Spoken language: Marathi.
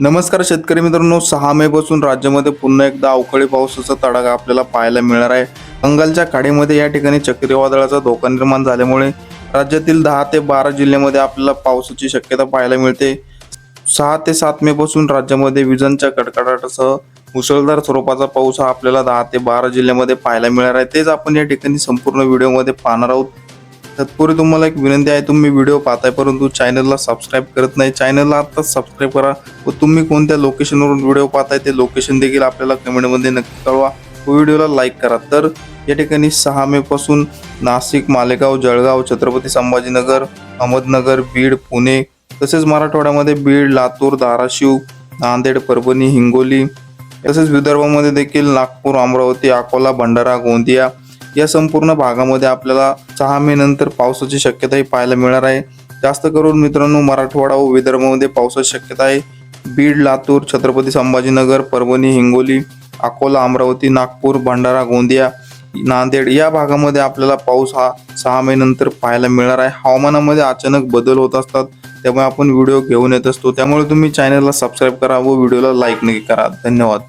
नमस्कार शेतकरी मित्रांनो सहा मे पासून राज्यामध्ये पुन्हा एकदा अवकाळी पावसाचा तडाखा आपल्याला पाहायला मिळणार आहे. बंगालच्या खाडीमध्ये या ठिकाणी चक्रीवादळाचा धोका निर्माण झाल्यामुळे राज्यातील दहा ते बारा जिल्ह्यामध्ये आपल्याला पावसाची शक्यता पाहायला मिळते. सहा ते सात मे पासून राज्यामध्ये विजांच्या कडकडाटासह मुसळधार स्वरूपाचा पाऊस हा आपल्याला दहा ते बारा जिल्ह्यामध्ये पाहायला मिळणार आहे. तेच आपण या ठिकाणी संपूर्ण व्हिडिओमध्ये पाहणार आहोत. तत्पूर्वी तुम्हाला एक विनंती आहे तुम्ही व्हिडिओ पाहताय परंतु चॅनलला सबस्क्राईब करत नाही. चॅनलला आत्ताच सबस्क्राईब करा. व तुम्ही कोणत्या लोकेशनवरून व्हिडिओ पाहताय ते लोकेशन देखील आपल्याला कमेंटमध्ये नक्की कळवा. व व्हिडिओला लाईक करा. तर या ठिकाणी सहा मेपासून नाशिक मालेगाव जळगाव छत्रपती संभाजीनगर अहमदनगर बीड पुणे तसेच मराठवाड्यामध्ये बीड लातूर धाराशिव नांदेड परभणी हिंगोली तसेच विदर्भामध्ये देखील नागपूर अमरावती अकोला भंडारा गोंदिया या संपूर्ण भागामध्ये आपल्याला सहा मे नंतर पावसाची शक्यताही पाहायला मिळणार आहे. जास्त करून मित्रांनो मराठवाडा व विदर्भामध्ये पावसाची शक्यता आहे. बीड लातूर छत्रपती संभाजीनगर परभणी हिंगोली अकोला अमरावती नागपूर भंडारा गोंदिया नांदेड या भागामध्ये आपल्याला पाऊस हा सहा मे नंतर पाहायला मिळणार आहे. हवामानामध्ये अचानक बदल होत असतात त्यामुळे आपण व्हिडिओ घेऊन येत असतो. त्यामुळे तुम्ही चॅनलला सबस्क्राईब करा व व्हिडिओला लाईक नक्की करा. धन्यवाद.